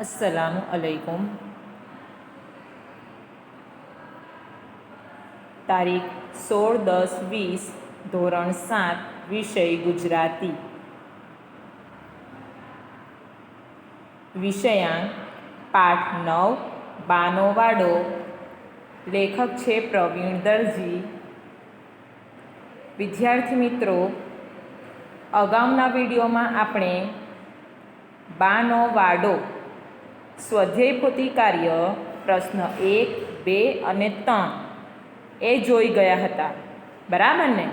અસલામુ અલૈકુમ તારીખ સોળ, દસ, વીસ, ધોરણ સાત, વિષય ગુજરાતી. વિષયાંક, પાઠ નવ, બાનો વાડો. લેખક છે પ્રવીણ દરજી. વિદ્યાર્થી મિત્રો, અગાઉના વિડીયોમાં આપણે બાનો વાડો સ્વધ્યેય કાર્ય, પ્રશ્ન એક, બે અને ત્રણ. એ જોઈ ગયા હતા. બરાબર ને?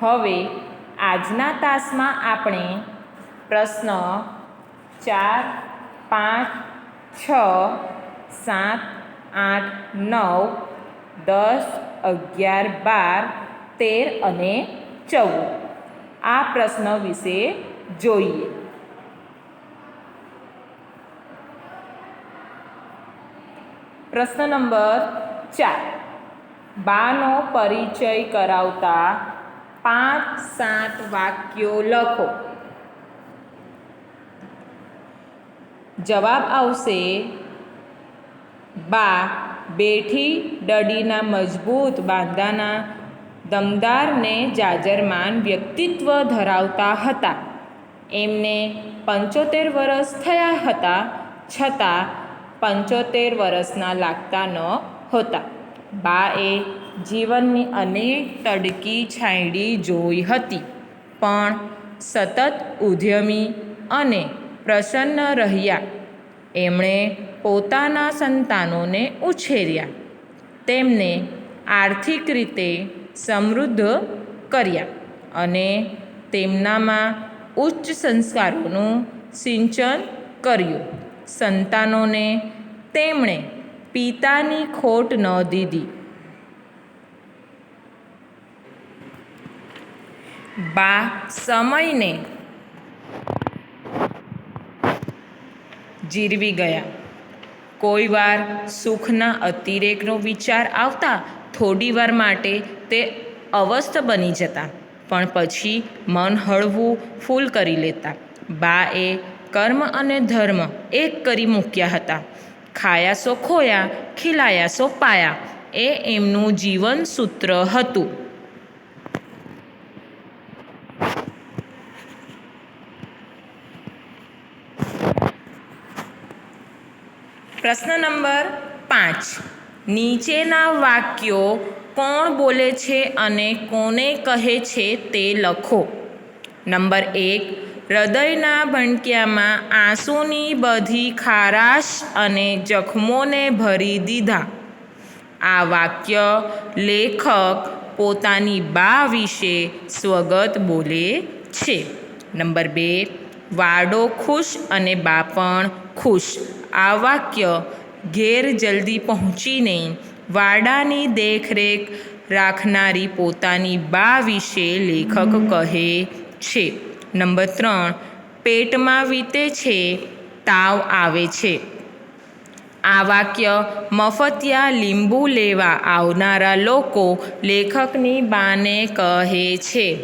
હવે આજના તાસમાં આપણે પ્રશ્ન ચાર, પાંચ, છ, સાત, આઠ, નવ, દસ, અગિયાર, બાર, તેર અને ચૌદ. આ પ્રશ્ન વિશે જોઈએ. પ્રશ્ન નંબર ચાર. બાનો પરિચય કરાવતા પાંચ સાત વાક્યો લખો. જવાબ આવશે, બા બેઠી ડડીના મજબૂત બાંધાના દમદારને જાજરમાન વ્યક્તિત્વ ધરાવતા હતા. એમને પંચોતેર વર્ષ થયા હતા, છતાં પંચોતેર વર્ષના લાગતા ન હતા. બાએ જીવનની અનેક તડકી છાંયડી જોઈ હતી, પણ સતત ઉદ્યમી અને પ્રસન્ન રહ્યા. એમણે પોતાના સંતાનોને ઉછેર્યા. તેમને આર્થિક રીતે સમૃદ્ધ કર્યા અને તેમનામાં ઉચ્ચ સંસ્કારોનું સિંચન કર્યું. સંતાનોને તેમણે પિતાની ખોટ ન દીધી. બા સમયને જીરવી ગયા. કોઈ વાર સુખના અતિરેકનો વિચાર આવતા થોડી વાર માટે તે અવસ્થ બની જતા, પણ પછી મન હળવું ફૂલ કરી લેતા. બા એ કર્મ અને ધર્મ એક કરી મૂક્યા હતા. ખાયા સો ખોયા, ખીલાયા સો પાયા. એ એમનું જીવન સૂત્ર હતું. પ્રશ્ન નંબર પાંચ. નીચેના વાક્યો કોણ બોલે છે અને કોને કહે છે તે લખો. નંબર એક હૃદયના ભણક્યામાં આંસુની બધી ખારાશ અને જખમોને ભરી દીધા. આ વાક્ય લેખક પોતાની બા વિશે સ્વગત બોલે છે. નંબર બે, વાડો ખુશ અને બા પણ ખુશ. આ વાક્ય ઘેર જલ્દી પહોંચીને વાડાની દેખરેખ રાખનારી પોતાની બા વિશે લેખક કહે છે. નંબર ત્રણ, પેટમાં વીતે છે, તાવ આવે છે. આ વાક્ય મફતિયા લીંબુ લેવા આવનારા લોકો લેખકની બાને કહે છે.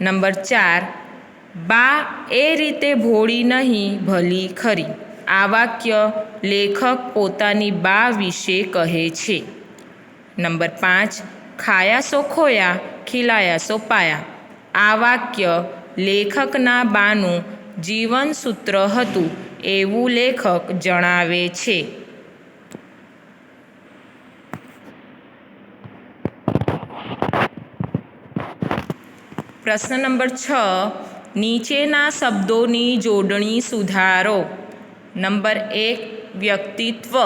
નંબર ચાર, બા એ રીતે ભોળી નહીં, ભલી ખરી. આ વાક્ય લેખક પોતાની બા વિશે કહે છે. નંબર પાંચ ખાયા સો ખોયા ખીલાયા સો પાયા. આ વાક્ય લેખકના બાનું જીવન સૂત્ર હતું એવું લેખક જણાવે છે. પ્રશ્ન નંબર છ, નીચેના શબ્દોની જોડણી સુધારો. નંબર એક, વ્યક્તિત્વ.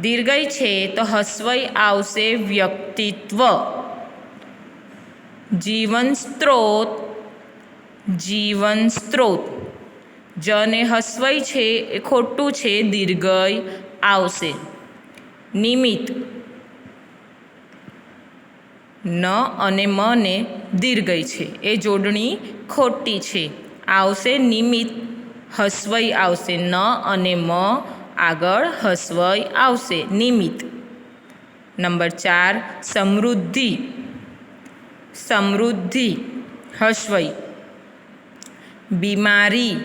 દીર્ઘય છે તો હસવઈ આવશે વ્યક્તિત્વ. જીવન સ્ત્રોત જીવન સ્ત્રોત. જને હસ્વય છે એ ખોટું છે, દીર્ઘય આવશે. નિમિત્ત. ન અને મને દીર્ઘય છે, એ જોડણી ખોટી છે. આવશે નિમિત્ત. હસ્વય આવશે ન અને મ આગળ હસવઈ આવશે. નિમિત્ત. નંબર ચાર, સમૃદ્ધિ. સમૃદ્ધિ. હસવઈ. બીમારી.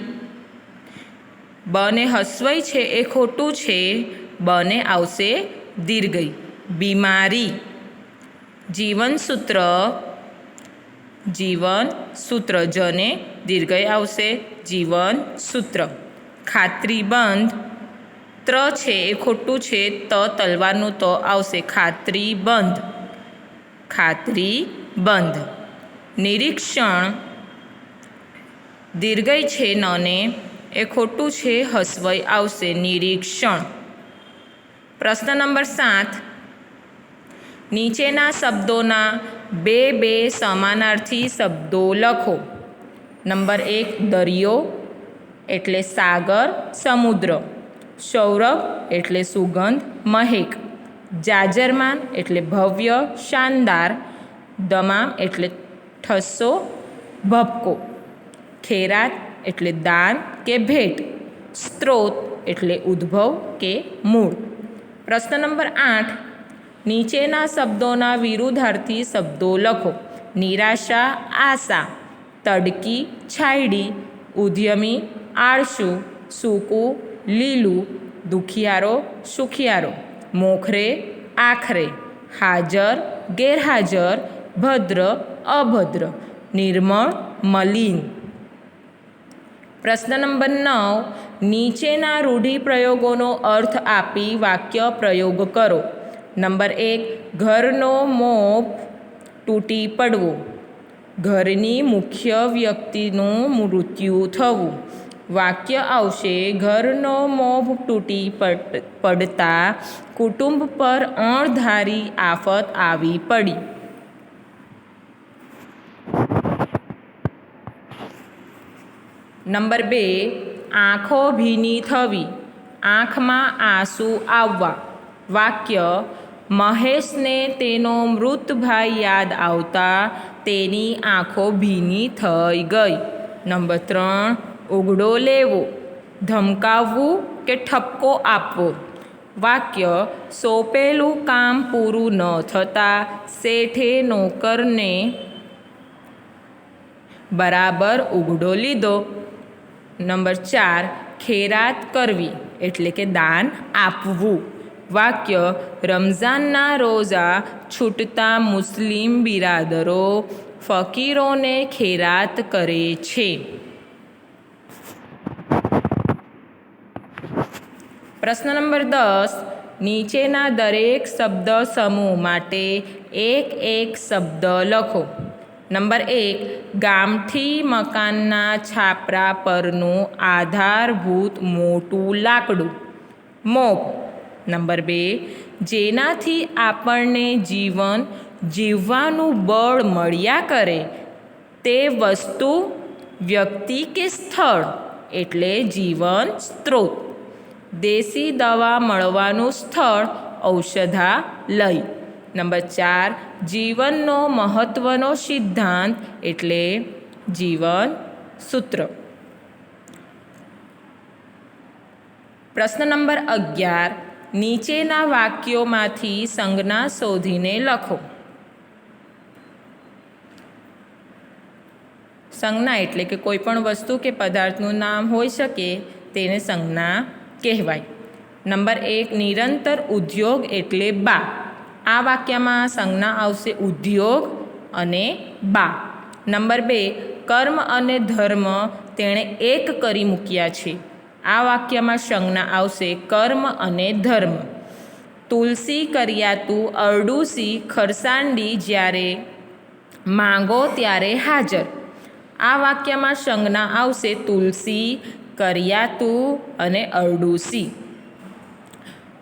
બને હસવઈ છે એ ખોટું છે, બને આવશે દીર્ઘઈ. બીમારી. જીવનસૂત્ર જીવન સૂત્ર જને દીર્ઘય આવશે. જીવન સૂત્ર. ખાતરીબંધ. ત્ર છે એ ખોટું છે, ત તલવારનું તો આવશે. ખાતરીબંધ ખાતરી બંધ. નિરીક્ષણ. દીર્ઘય છે નને એ ખોટું છે હસવઈ આવશે. નિરીક્ષણ. પ્રશ્ન નંબર સાત. નીચેના શબ્દોના બે બે સમાનાર્થી શબ્દો લખો. નંબર એક, દરિયો, એટલે સાગર, સમુદ્ર. સૌરભ એટલે સુગંધ, મહેક. જાજરમાન એટલે ભવ્ય, શાનદાર. દમામ એટલે ઠસ્સો ભપકો ખેરાત એટલે દાન કે ભેટ. સ્ત્રોત એટલે ઉદ્ભવ કે મૂળ. પ્રશ્ન નંબર આઠ. નીચેના શબ્દોના વિરુદ્ધાર્થી શબ્દો લખો. નિરાશા, આશા. તડકી, છાયડી. ઉદ્યમી, આળસુ. સૂકું લીલું, દુખિયારો, સુખિયારો. મોખરે, આખરે. હાજર, ગેરહાજર, ભદ્ર, અભદ્ર. નિર્મળ, મલિન. પ્રશ્ન નંબર નવ, નીચેના રૂઢિપ્રયોગોનો અર્થ આપી વાક્ય પ્રયોગ કરો. નંબર એક, ઘરનો મોપ તૂટી પડવો. ઘરની મુખ્ય વ્યક્તિનું મૃત્યુ થવું. વાક્ય આવશે, ઘરનો મોભ તૂટી પડ, પડતા કુટુંબ પર અણધારી આફત આવી પડી. નંબર બે, આંખો ભીની થવી, આંખમાં આંસુ આવવા. વાક્ય, મહેશને તેનો મૃત ભાઈ યાદ આવતા તેની આંખો ભીની થઈ ગઈ. નંબર ત્રણ ઉઘડો લેવો, ધમકાવવું કે ઠપકો આપવો? વાક્ય, સોંપેલું કામ પૂરું ન થતાં શેઠે નોકરને બરાબર ઉઘડો લીધો. નંબર ચાર, ખેરાત કરવી, એટલે કે દાન આપવું. વાક્ય, રમઝાનના રોઝા છૂટતા મુસ્લિમ બિરાદરો ફકીરોને ખેરાત કરે છે. પ્રશ્ન નંબર દસ, નીચેના દરેક શબ્દ સમૂહ માટે એક એક શબ્દ લખો. નંબર એક, ગામઠી મકાનના છાપરા પરનું આધારભૂત મોટું લાકડું. મોપ. નંબર બે, જેનાથી આપણને જીવન જીવવાનું બળ મળ્યા કરે તે વસ્તુ, વ્યક્તિ કે સ્થળ, એટલે જીવન સ્ત્રોત. દેશી દવા મળવાનું સ્થળ ઔષધાલય નંબર ચાર, જીવનનો મહત્ત્વનો સિદ્ધાંત એટલે જીવન સૂત્ર. પ્રશ્ન નંબર અગિયાર, નીચેના વાક્યોમાંથી સંજ્ઞા શોધીને લખો. સંજ્ઞા એટલે કે કોઈ પણ વસ્તુ કે પદાર્થનું નામ હોઈ શકે, તેને સંજ્ઞા કહેવાય. નંબર એક, નિરંતર ઉદ્યોગ એટલે બા. આ વાક્યમાં સંજ્ઞા આવશે ઉદ્યોગ અને બા. નંબર બે, કર્મ અને ધર્મ તેણે એક કરી મૂક્યા છે. આ વાક્યમાં સંજ્ઞા આવશે કર્મ અને ધર્મ. તુલસી કરિયાતું અરડુસી ખરસાંડી જ્યારે માંગો ત્યારે હાજર. આ વાક્યમાં સંજ્ઞા આવશે તુલસી કરિયાતું અને અરડુસી.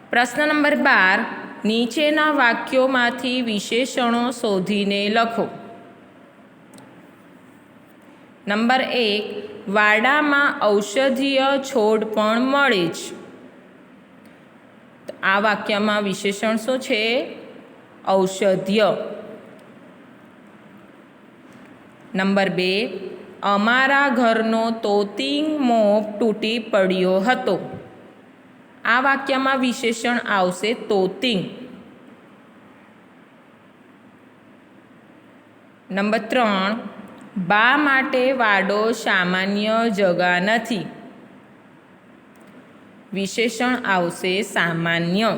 પ્રશ્ન નંબર બાર, નીચેના વાક્યોમાંથી વિશેષણો શોધીને લખો. નંબર એક, વાડામાં ઔષધીય છોડ પણ મળે છે. આ વાક્યમાં વિશેષણ શું છે? ઔષધ્ય. નંબર બે અમારા ઘરનો તોતિંગ મોપ તૂટી પડ્યો હતો. આ વાક્યમાં વિશેષણ આવશે તોતિંગ. નંબર ત્રણ, બા માટે વાડો સામાન્ય જગા નથી. વિશેષણ આવશે સામાન્ય.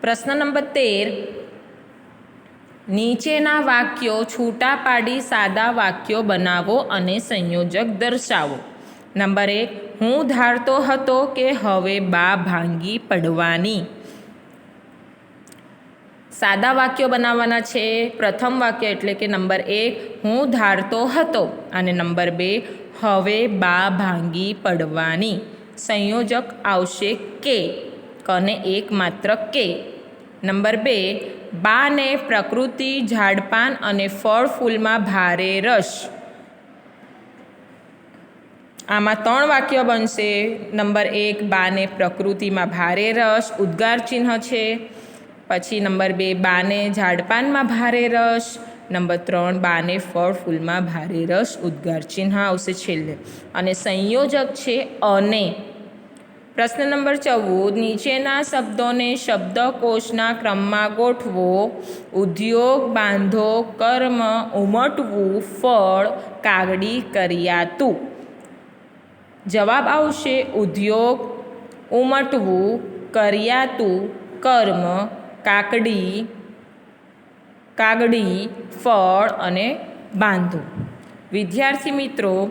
પ્રશ્ન નંબર તેર. નીચેના વાક્યો છૂટા પાડી સાદા વાક્યો બનાવો અને સંયોજક દર્શાવો. નંબર એક, હું ધારતો હતો કે હવે બા ભાંગી પડવાની. સાદા વાક્યો બનાવવાના છે. પ્રથમ વાક્ય એટલે કે નંબર એક, હું ધારતો હતો. અને નંબર બે, હવે બા ભાંગી પડવાની. સંયોજક આવશે કે. કને એક માત્ર કે. નંબર બે, બાને પ્રકૃતિ, ઝાડપાન અને ફળ ફૂલમાં ભારે રસ. આમાં ત્રણ વાક્ય બનશે. નંબર એક, બાને પ્રકૃતિમાં ભારે રસ, ઉદ્ગાર ચિહ્ન છે. પછી નંબર બે, બાને ઝાડપાનમાં ભારે રસ. નંબર ત્રણ, બાને ફળ ફૂલમાં ભારે રસ, ઉદ્ગાર ચિહ્ન આવશે છેલ્લે. અને સંયોજક છે અને. પ્રશ્ન નંબર ચૌદ, નીચેના શબ્દોને શબ્દકોશના ક્રમમાં ગોઠવો. ઉદ્યોગ બાંધો, કર્મ ઉમટવું, ફળ, કાગડી કર્યાતું. જવાબ આવશે ઉદ્યોગ ઉમટવું, કર્યાતું, કર્મ, કાકડી, કાગડી, ફળ અને બાંધો. વિદ્યાર્થી મિત્રો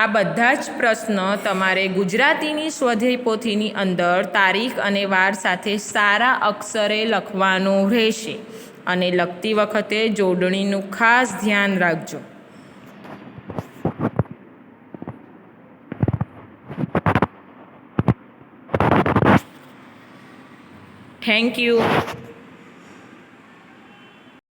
આ બધા જ પ્રશ્ન તમારે ગુજરાતીની સ્વધેય પોથીની અંદર તારીખ અને વાર સાથે સારા અક્ષરે લખવાનો રહેશે. અને લખતી વખતે જોડણીનું ખાસ ધ્યાન રાખજો. Thank you